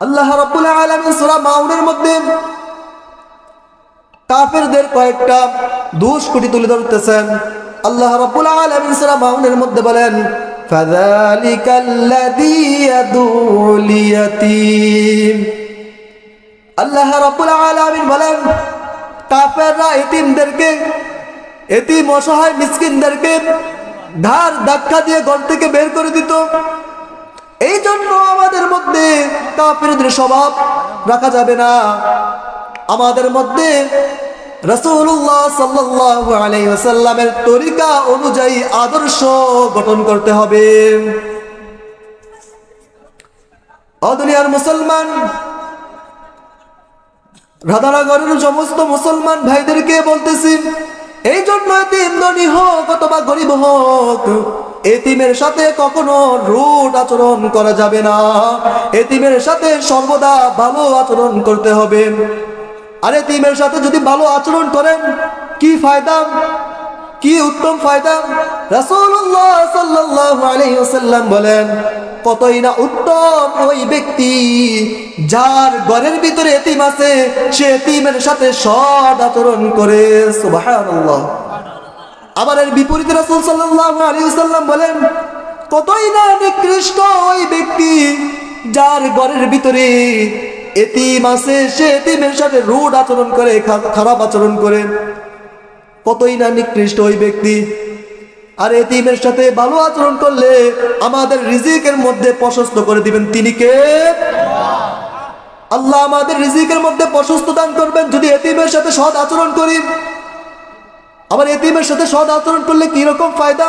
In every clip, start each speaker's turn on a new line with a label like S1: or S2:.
S1: আল্লাহ রাব্বুল আলামিন সূরা মাউনের মধ্যে কাফেরদের কয়েকটা দোষ কুটি তুলে ধরতেছেন। আল্লাহ রাব্বুল আলামিন সূরা মাউনের মধ্যে বলেন ফাযালিকা আল্লাযী ইয়াদুল ইয়াতীম। আল্লাহ রাব্বুল আলামিন বলেন, কাফেররা এতিমদেরকে, এতিম অসহায় মিসকিনদেরকে ধার ধাক্কা দিয়ে ঘর থেকে বের করে দিত। মধ্যে কাফেরদের স্বভাব রাখা যাবে না। আমাদের মধ্যে রসুল্লাহ সাল্লাল্লাহু আলাইহি ওয়াসাল্লামের তরিকা অনুযায়ী আদর্শ গঠন করতে হবে। অদুনিয়ার মুসলমান, রাধানগরের সমস্ত মুসলমান ভাইদেরকে বলতেছি এই জন্য এতিম ধনী হোক অথবা গরিব হোক, এতিমের সাথে কখনো রুট আচরণ করা যাবে না। এতিমের সাথে সর্বদা ভালো আচরণ করতে হবে। আর এতিমের সাথে যদি ভালো আচরণ করেন, কি ফায়দা? কি উত্তম ফায়দা? রাসূলুল্লাহ সাল্লাল্লাহু আলাইহি ওয়াসাল্লাম বলেন, কতই না উত্তম ওই ব্যক্তি যার ঘরের ভিতরে এতিম আছে, সে এতিমের সাথে সৎ আচরণ করে। সুবহানাল্লাহ। আবার এর বিপরীতে রাসূল সাল্লাল্লাহু আলাইহি ওয়াসাল্লাম বলেন, কতই না নিকৃষ্ট ওই ব্যক্তি যার ঘরের ভিতরে এতিম আছে, সে এতিমের সাথে রুড আচরণ করে খারাপ আচরণ করে। কতই না নিকৃষ্ট ওই ব্যক্তি। আর এতিমের সাথে ভালো আচরণ করলে আমাদের রিজিকের মধ্যে প্রশস্ত করে দিবেন। তিনি কে? আল্লাহ আমাদের রিজিকের মধ্যে প্রশস্ত দান করবেন। যদি এতিমের সাথে সৎ আচরণ করি, আবার এতিমের সাথে সৎ আচরণ করলে কি রকম ফায়দা?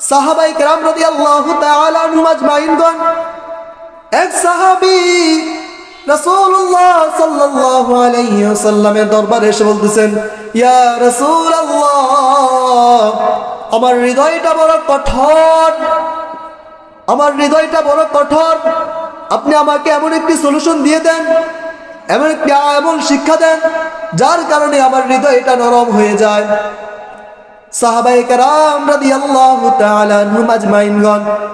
S1: সাহাবাই কেরাম রদি আল্লাহ এক সাহাবি রাসূলুল্লাহ সাল্লাল্লাহু আলাইহি ওয়াসাল্লামের দরবারে এসে বলতেছেন, ইয়া রাসূলুল্লাহ, আমার হৃদয়টা বড় কঠোর, আমার হৃদয়টা বড় কঠোর। আপনি আমাকে এমন একটি সলিউশন দিয়ে দেন, এমন একটি এমন শিক্ষা দেন, যার কারণে আমার হৃদয়টা নরম হয়ে যায়।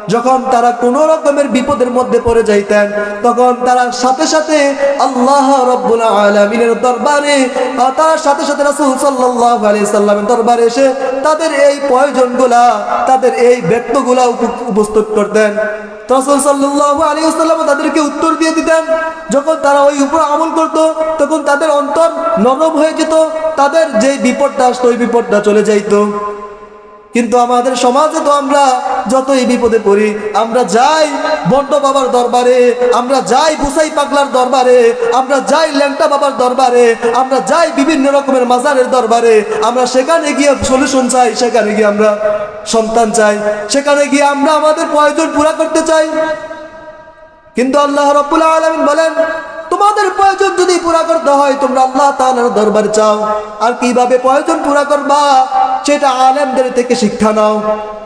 S1: যখন তারা কোন রকমের বিপদের মধ্যে পড়ে যাইতেন, তখন তারা সাথে সাথে আল্লাহ দরবারে তার সাথে সাথে দরবারে এসে তাদের এই প্রয়োজনগুলা, তাদের এই ব্যক্তগুলা উপ- উপস্থিত করতেন। রাসূল আলাইহি ওয়াসাল্লাম তাদেরকে উত্তর দিয়ে দিতেন, যখন তারা ওই উপর আমল করত, তখন তাদের অন্তর নরম হয়ে যেত, তাদের যে বিপদটা আসতো ওই বিপদটা চলে যাইতো। কিন্তু আমাদের সমাজে তো আমরা যতই বিপদে পড়ি, আমরা যাই বন্ড বাবার দরবারে, আমরা যাই বুসাই পাগলার দরবারে, আমরা যাই ল্যাংটা বাবার দরবারে, আমরা যাই বিভিন্ন রকমের মাজারের দরবারে, আমরা সেখানে গিয়ে সলিউশন চাই, সেখানে গিয়ে আমরা সন্তান চাই, সেখানে গিয়ে আমরা আমাদের প্রয়োজন পুরা করতে চাই। কিন্তু আল্লাহ রাব্বুল আলামিন বলেন তোমাদের প্রয়োজন যদি পুরা করতে হয়, তোমরা আল্লাহ তাআলার দরবার চাও। আর কীভাবে প্রয়োজন পুরা করবা, সেটা আলেমদের থেকে শিক্ষা নাও।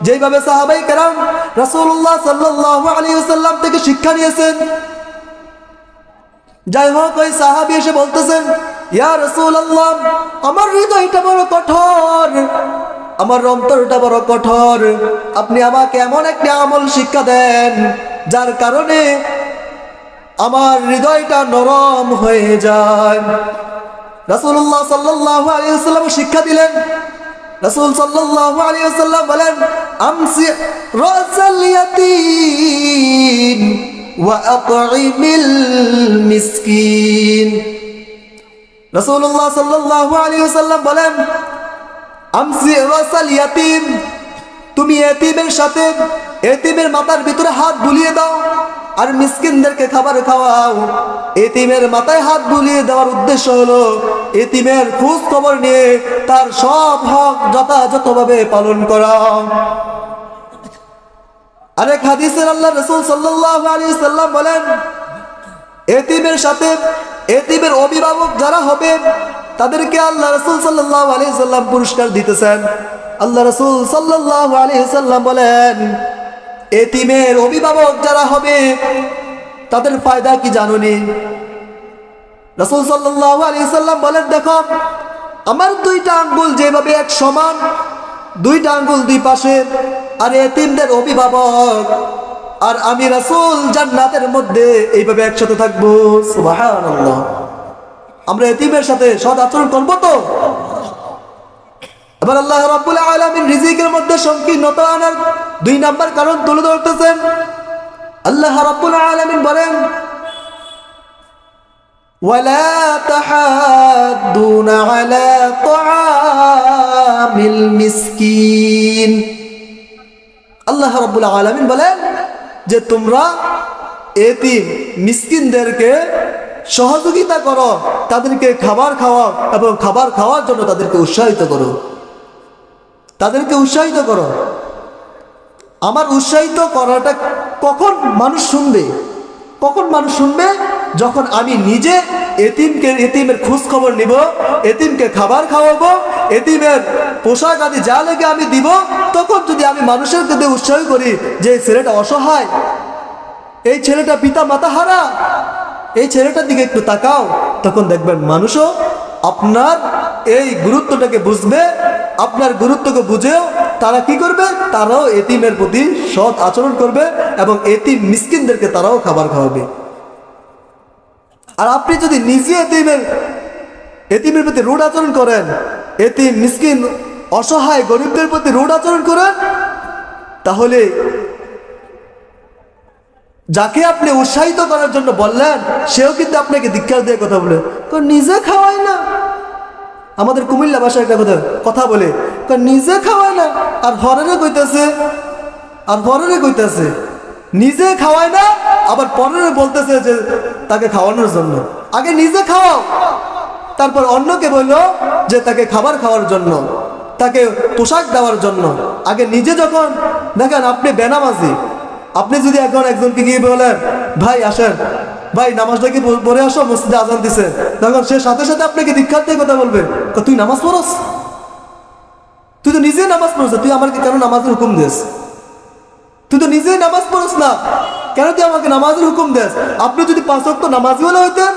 S1: যেভাবে সাহাবাই কেরাম রাসূলুল্লাহ সাল্লাল্লাহু আলাইহি ওয়াসাল্লাম থেকে শিক্ষা নিয়েছেন। যাই হোক, ওই সাহাবি এসে বলতেছেন, ইয়া রাসূলুল্লাহ, আমার হৃদয়টা বড় কঠোর। আমার অন্তরটা বড় কঠোর। আপনি আমাকে এমন একটা আমল শিক্ষা দেন, যার কারণে আমার হৃদয়টা নরম হয়ে যায়। রাসূলুল্লাহ সাল্লাল্লাহু আলাইহি ওয়াসাল্লাম শিক্ষা দিলেন। রাসূল সাল্লাল্লাহু আলাইহি ওয়াসাল্লাম বলেন, আমসি রাসাল ইয়াতীম ওয়া আত'ইমিল মিসকিন। রাসূলুল্লাহ সাল্লাল্লাহু আলাইহি বলেন, আমসি রাসাল ইয়াতীম, তুমি এতিমের সাথে, এতিমের মাথার ভিতরে হাত বুলিয়ে দাও। আর মিসকিনদেরকে খাবার খাওয়াও। এতিমের মাথায় হাত বুলিয়ে দেওয়ার উদ্দেশ্য হলো, এতিমের খোঁজ খবর নিয়ে তার সব হক যথাযথভাবে পালন করা। আরেক হাদিসের আল্লাহ রসুল সাল্লাল্লাহু আলাইহি সাল্লাম বলেন, এতিমের সাথে এতিমের অভিভাবক যারা হবে, তাদেরকে আল্লাহ রসুল সাল্লাল্লাহু আলাইহি সাল্লাম পুরস্কার দিতেছেন। আল্লাহ রসুল সাল্লাল্লাহু আলাইহি সাল্লাম বলেন এতিমের অভিভাবক যারা হবে, তাদের ফায়দা কি জানুনি রসুল সাল্লাল্লাহু আলাইহি সাল্লাম বলেন, দেখো, আমার দুইটা আঙ্গুল যেভাবে এক সমান, দুইটা আঙ্গুল দুই পাশে, আর এতিমদের অভিভাবক আর আমি রাসূল জান্নাতের মধ্যে এইভাবে একসাথে থাকব। আমরা এতিমের সাথে সদ আচরণ করব তো? এবার আল্লাহ রাব্বুল আলামিন রিজিকের মধ্যে সংকীর্ণতা আনার দুই নাম্বার কারণ তুলে ধরতেছেন আল্লাহ রাব্বুল আলামিন বলেন ولا تحاضون على طعام المسكين আল্লাহ রাব্বুল আলামিন বলেন যে তোমরা এতিম মিসকিনদেরকে সহযোগিতা করো তাদেরকে খাবার খাওয়াও এবং খাবার খাওয়ার জন্য তাদেরকে উৎসাহিত করো তাদেরকে উৎসাহিত করো। আমার উৎসাহিত করাটা কখন মানুষ শুনবে? কখন মানুষ শুনবে? যখন আমি নিজে এতিমকে, এতিমের খোঁজ খবর নিব, এতিমকে খাবার খাওয়াবো, এতিমের পোশাক আদি যা লেগে আমি দিব, তখন যদি আমি মানুষের কাছে উৎসাহ করি যে এই ছেলেটা অসহায়, এই ছেলেটা পিতা মাতা হারা, এই ছেলেটার দিকে একটু তাকাও, তখন দেখবেন মানুষও আপনার এই গুরুত্বটাকে বুঝবে আপনার গুরুত্বকে বুঝেও তারা কি করবে? তারাও এতিমের প্রতি সৎ আচরণ করবে এবং এতিম মিসকিনদেরকে তারাও খাবার খাওয়াবে। আর আপনি যদি নিজে এতিমের এতিমের প্রতি রুড আচরণ করেন, এতিম, মিসকিন, অসহায় গরিবদের প্রতি রুড আচরণ করেন, তাহলে যাকে আপনি উৎসাহিত করার জন্য বললেন, সেও কিন্তু আপনাকে দীক্ষা দিয়ে কথা বলে নিজে খাওয়ায় না। আমাদের কুমিল্লা ভাষায় একটা কথা কথা বলে নিজে খাওয়ায় না? আর হরেরে কইতেছে, আর পরেরে কইতেছে, নিজে খাওয়ায় না? আবার পরেরে বলতেছে যে তাকে খাওয়ানোর জন্য। আগে নিজে খাওয়াও। তারপর অন্যকে বলল যে তাকে খাবার খাওয়ার জন্য, তাকে পোশাক দেওয়ার জন্য। আগে নিজে যখন, দেখেন আপনি বেনামাজি, আপনি যদি এখন একজনকে গিয়ে বলেন, ভাই, আসেন। ভাই, নামাজটা কি প- পড়ে আসো? মসজিদে আজান দিছে। তখন সে সাথে সাথে আপনাকে দীক্ষার দিয়ে কথা বলবে। তুই নামাজ পড়স? তুই তো নিজে নামাজ পড়ছ তুই আমাকে কেন নামাজের হুকুম দিস? তুই তো নিজেই নামাজ পড়স না। কেন তুই আমাকে নামাজের হুকুম দেস? আপনি যদি পাঁচ ওয়াক্ত নামাজি হলে হইতেন,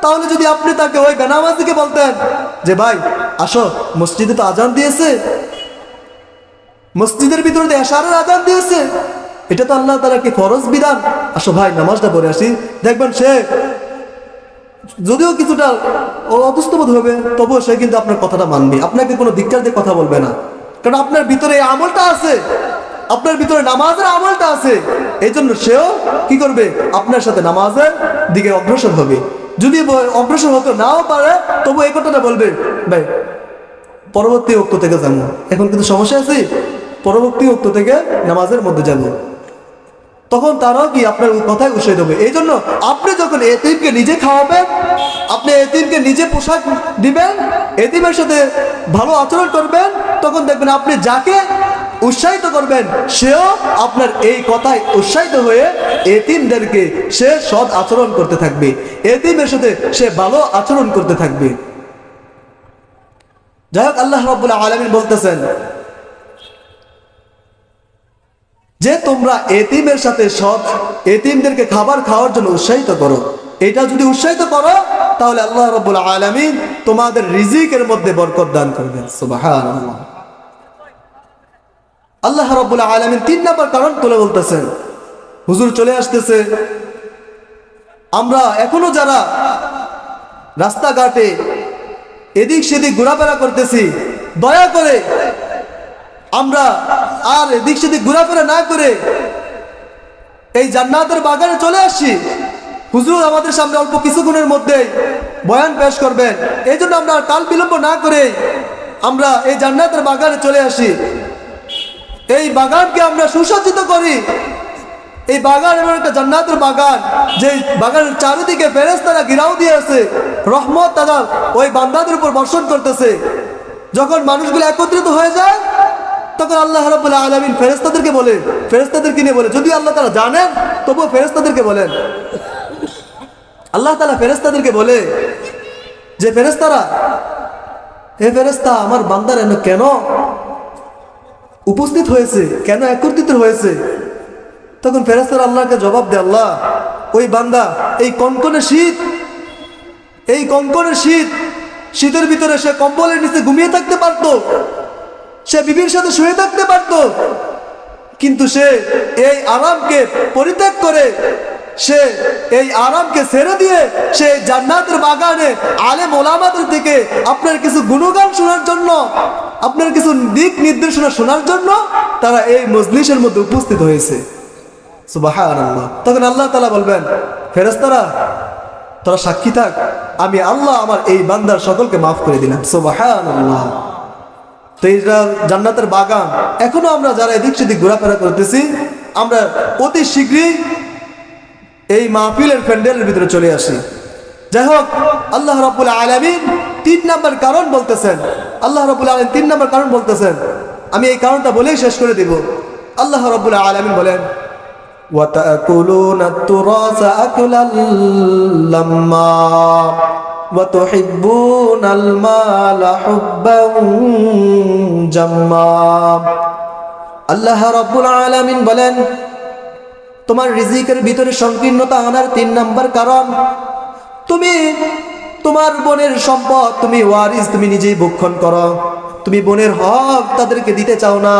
S1: তাহলে যদি আপনি তাকে ওই বেনামাজিকে বলতেন, যে, ভাই, আসো, মসজিদে তো আজান দিয়েছে। মসজিদের ভিতরে এশারের আজান দিয়েছে। এটা তো আল্লাহ তারা কি ফরজ বিধান? আসো ভাই, নামাজটা পড়ে আসি। দেখবেন সে যদিও কিছুটা অতস্তবোধ হবে, তবুও সে কিন্তু আপনার কথাটা মানবে। আপনাকে কোনো ধিক্কার দিয়ে কথা বলবে না। কারণ আপনার ভিতরে আমলটা আছে। আপনার ভিতরে নামাজের আমলটা আছে। এই জন্য সেও কি করবে? আপনার সাথে নামাজের দিকে অগ্রসর হবে। যদি অগ্রসর হতে নাও পারে, তবু এই কথাটা বলবে, ভাই, পরবর্তী অক্ত থেকে যাব। এখন কিন্তু সমস্যা আছে, পরবর্তী অক্ত থেকে নামাজের মধ্যে যাব। তখন তারাও কি আপনার কথায় উৎসাহিত হবে। এই জন্য আপনি যখন এতিমকে নিজে খাওয়াবেন, আপনি এতিমকে নিজে পোশাক দিবেন, এতিমের সাথে ভালো আচরণ করবেন, তখন দেখবেন আপনি যাকে উৎসাহিত করবেন, সেও আপনার এই কথায় উৎসাহিত হয়ে এতিমদেরকে সে সৎ আচরণ করতে থাকবে। এতিমের সাথে সে ভালো আচরণ করতে থাকবে। যাই হোক, আল্লাহ রব্বুল আলমিন বলতেছেন যে তোমরা এতিমের সাথে সৎ, এতিমদেরকে খাবার খাওয়ার জন্য উৎসাহিত করো। এটা যদি উৎসাহিত করো, তাহলে আল্লাহ রব্বুল আলমিন তোমাদের রিজিকের মধ্যে বরকত দান করবেন। আল্লাহ রব্বুল আলমিন তিন নাম্বার কারণ তুলে বলতেছেন। হুজুর চলে আসতেছে। আমরা এখনও যারা রাস্তাঘাটে এদিক সেদিক ঘোরাফেরা করতেছি, দয়া করে আমরা আর এদিক সেদিক ঘোরাফেরা না করে এই জান্নাতের বাগানে চলে আসছি। হুজুর আমাদের সামনে অল্প কিছুক্ষণের মধ্যে বয়ান পেশ করবেন। এই জন্য আমরা কাল বিলম্ব না করে আমরা এই জান্নাতের বাগানে চলে আসি। এই বাগানকে আমরা সুসজ্জিত করি। এই বাগান এমন একটা জান্নাতের বাগান যে বাগানের চারিদিকে ফেরেস তারা ঘিরাও দিয়ে আছে, রহমত তারা ওই বান্দাদের উপর বর্ষণ করতেছে। যখন মানুষগুলো একত্রিত হয়ে যায় তখন আল্লাহ রাবুল্লাহ আলমিন ফেরেস্তাদেরকে বলে ফেরেস্তাদেরকে নিয়ে বলে? যদি আল্লাহ তারা জানেন, তবুও ফেরেস্তাদেরকে বলেন। আল্লাহ তালা ফেরেস্তাদেরকে বলে, যে ফেরেস্তারা হে ফেরেস্তা আমার বান্দার এন কেন উপস্থিত হয়েছে? কেন একত্রিত হয়েছে? তখন ফেরেস্তার আল্লাহকে জবাব দে আল্লাহ, ওই বান্দা, এই কনকনে শীত, এই কনকনে শীত, শীতের ভিতরে সে কম্বলের নিচে ঘুমিয়ে থাকতে পারতো। সে বিবির সাথে শুয়ে থাকতে পারতো। কিন্তু সে এই আরামকে পরিত্যাগ করে, সে এই আরামকে ছেড়ে দিয়ে সে জান্নাতের বাগানে আলেম ওলামাদের থেকে আপনার কিছু গুণগান শোনার জন্য, আপনার কিছু দিক নির্দেশনা শোনার জন্য তারা এই মজলিসের মধ্যে উপস্থিত হয়েছে। তখন আল্লাহ তালা বলবেন, ফেরেশতারা, তোরা সাক্ষী থাক, আমি আল্লাহ আমার এই বান্দার সকলকে মাফ করে দিলাম। সুবহানাল্লাহ। তো এইটা জান্নাতের বাগান এখনো আমরা যারা এদিক সেদিক ঘোরাফেরা করতেছি আমরা অতি শীঘ্রই এই মাহফিলের প্যান্ডেলের ভিতরে চলে আসি যাই হোক আল্লাহ রবুল আলমিন তিন নাম্বার কারণ বলতেছেন আল্লাহ রবুল আলম তিন নাম্বার কারণ বলতেছেন আমি এই কারণটা বলেই শেষ করে দিব আল্লাহ রবুল আলমিন বলেন وتأكلون التراث أكلا لما وتحبون المال حبا جما আল্লাহ রব্বুল আলামিন বলেন তোমার রিজিকের ভিতরে সংকীর্ণতা আনার তিন নাম্বার কারণ তুমি তোমার বোনের সম্পদ তুমি ওয়ারিস তুমি নিজেই ভক্ষণ করো তুমি বোনের হক তাদেরকে দিতে চাও না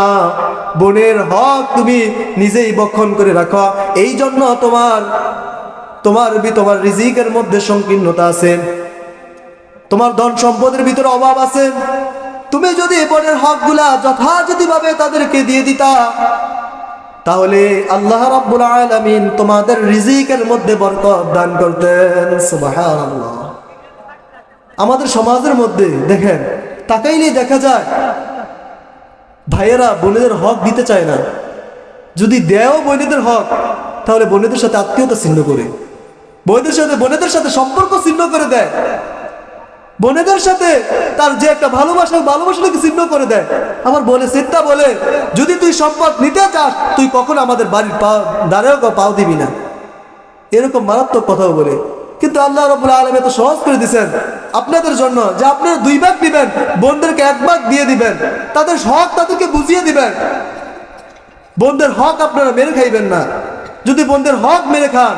S1: বোনের হক তুমি নিজেই ভক্ষণ করে রাখো এই জন্য তোমার তোমার বি- তোমার রিজিকের মধ্যে সংকীর্ণতা আছে তোমার ধন সম্পদের ভিতরে অভাব আছে। তুমি যদি বোনের হকগুলা যথাযথভাবে তাদেরকে দিয়ে দিতা, তাহলে আল্লাহ রাব্বুল আলামিন তোমাদের রিজিকের মধ্যে বরকত দান করতেন, সুবহানাল্লাহ। আমাদের সমাজের মধ্যে, দেখেন, তাকাইলেই দেখা যায়, ভাইয়েরা বোনেদের হক দিতে চায় না। যদি দেও বোনেদের হক, তাহলে বোনেদের সাথে আত্মীয়তা ছিন্ন করে। বোনেদের সাথে বোনেদের সাথে সম্পর্ক ছিন্ন করে দেয়। বোনেদের সাথে তার যে একটা ভালোবাসা, ভালোবাসাটাকে ছিন্ন করে দেয়। আমার বলে সিদ্ধা বলে, যদি তুই সম্পদ নিতে চাস, তুই কখন আমাদের বাড়ির পা দাঁড়েও পাও দিবি না। এরকম মারাত্মক কথাও বলে। কিন্তু আল্লাহ রবুল আলম এত সহজ করে দিচ্ছেন আপনাদের জন্য যে আপনারা দুই ভাগ দিবেন, বোনদেরকে এক ভাগ দিয়ে দিবেন, তাদের হক তাদেরকে বুঝিয়ে দিবেন। বোনদের হক আপনারা মেরে খাইবেন না। যদি বোনদের হক মেরে খান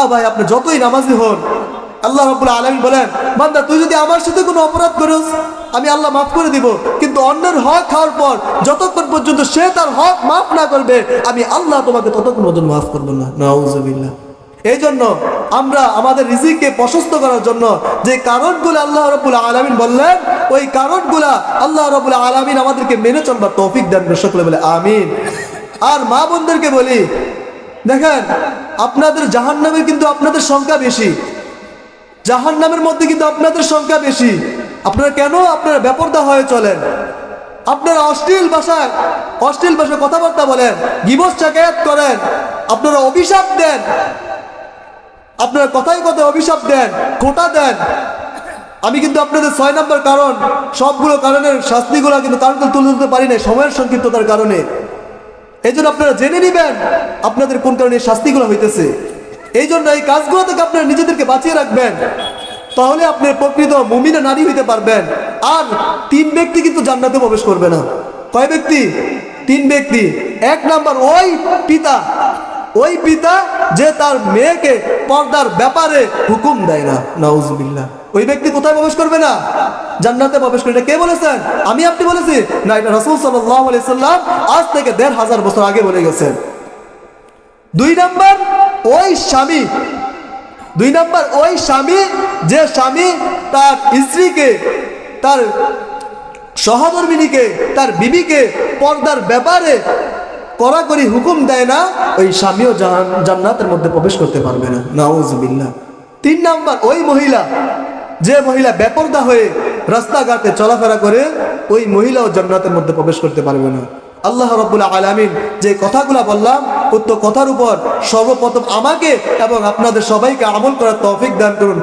S1: আ ভাই, আপনি যতই নামাজি হন আল্লাহ রবুল আলমী বলেন, বান্দা, তুই যদি আমার সাথে কোনো অপরাধ করিস, আমি আল্লাহ মাফ করে দিব। কিন্তু অন্যের হক খাওয়ার পর, যতক্ষণ পর্যন্ত সে তার হক মাফ না করবে, আমি আল্লাহ তোমাকে ততক্ষণ পর্যন্ত মাফ করব না। এই জন্য আমরা আমাদের রিজিককে প্রশস্ত করার জন্য যে কারণগুলো আল্লাহ রবুল আলমিন বললেন, ওই কারণগুলা আল্লাহ রবুল আলমিন আমাদেরকে মেনে চলবার তৌফিক দেন সকলে বলে, আমিন। আর মা বোনদেরকে বলি, দেখেন, আপনাদের জাহান্নামের কিন্তু আপনাদের সংখ্যা বেশি। জাহান্নামের মধ্যে কিন্তু আপনাদের সংখ্যা বেশি। আপনারা কেন আপনারা ব্যাপরদা হয়ে চলেন? আপনারা অশ্লীল ভাষায় অশ্লীল ভাষায় কথাবার্তা বলেন, গিবস চাকায়াত করেন, আপনারা অভিশাপ দেন, আপনারা কথায় কথায় অভিশাপ দেন কোটা দেন। আমি কিন্তু আপনাদের ছয় নম্বর কারণ, সবগুলো কারণের শাস্তিগুলো কিন্তু কারণগুলো তুলে ধরতে পারি না সময়ের সংক্ষিপ্ততার কারণে। এই আপনারা জেনে নিবেন আপনাদের কোন কারণে শাস্তিগুলো হইতেছে। এই জন্য এই কাজগুলো থেকে আপনারা নিজেদেরকে বাঁচিয়ে রাখবেন। তাহলে আপনি প্রকৃত মুমিনা নারী হইতে পারবেন। আর তিন ব্যক্তি কিন্তু জান্নাতে প্রবেশ করবে না। কয় ব্যক্তি? তিন ব্যক্তি। এক নাম্বার ওই পিতা। ওই পিতা যে তার মেয়েকে পর্দার ব্যাপারে হুকুম দেয় না। নাউজুবিল্লাহ। ওই ব্যক্তি কোথায় প্রবেশ করবে না? জান্নাতে প্রবেশ করবে কে বলেছেন? আমি আপনি বলেছি। না, এটা রসুল সাল্লাহ আজ থেকে দেড় হাজার বছর আগে বলে গেছেন। দুই নাম্বার, ওই স্বামী। দুই নাম্বার, ওই স্বামী, যে স্বামী তার স্ত্রীকে, তার সহধর্মিনীকে, তার বিবিকে পর্দার ব্যাপারে কড়াকড়ি হুকুম দেয় না, ওই স্বামীও জান্নাতের মধ্যে প্রবেশ করতে পারবে না। নাউজুবিল্লাহ। তিন নাম্বার, ওই মহিলা, যে মহিলা বেপর্দা হয়ে রাস্তাঘাটে চলাফেরা করে, ওই মহিলাও জান্নাতের মধ্যে প্রবেশ করতে পারবে না। আল্লাহ রব্বুল আলামিন যে কথাগুলো বললাম, উক্ত কথার উপর সর্বপ্রথম আমাকে এবং আপনাদের সবাইকে আমল করার তৌফিক দান করুন।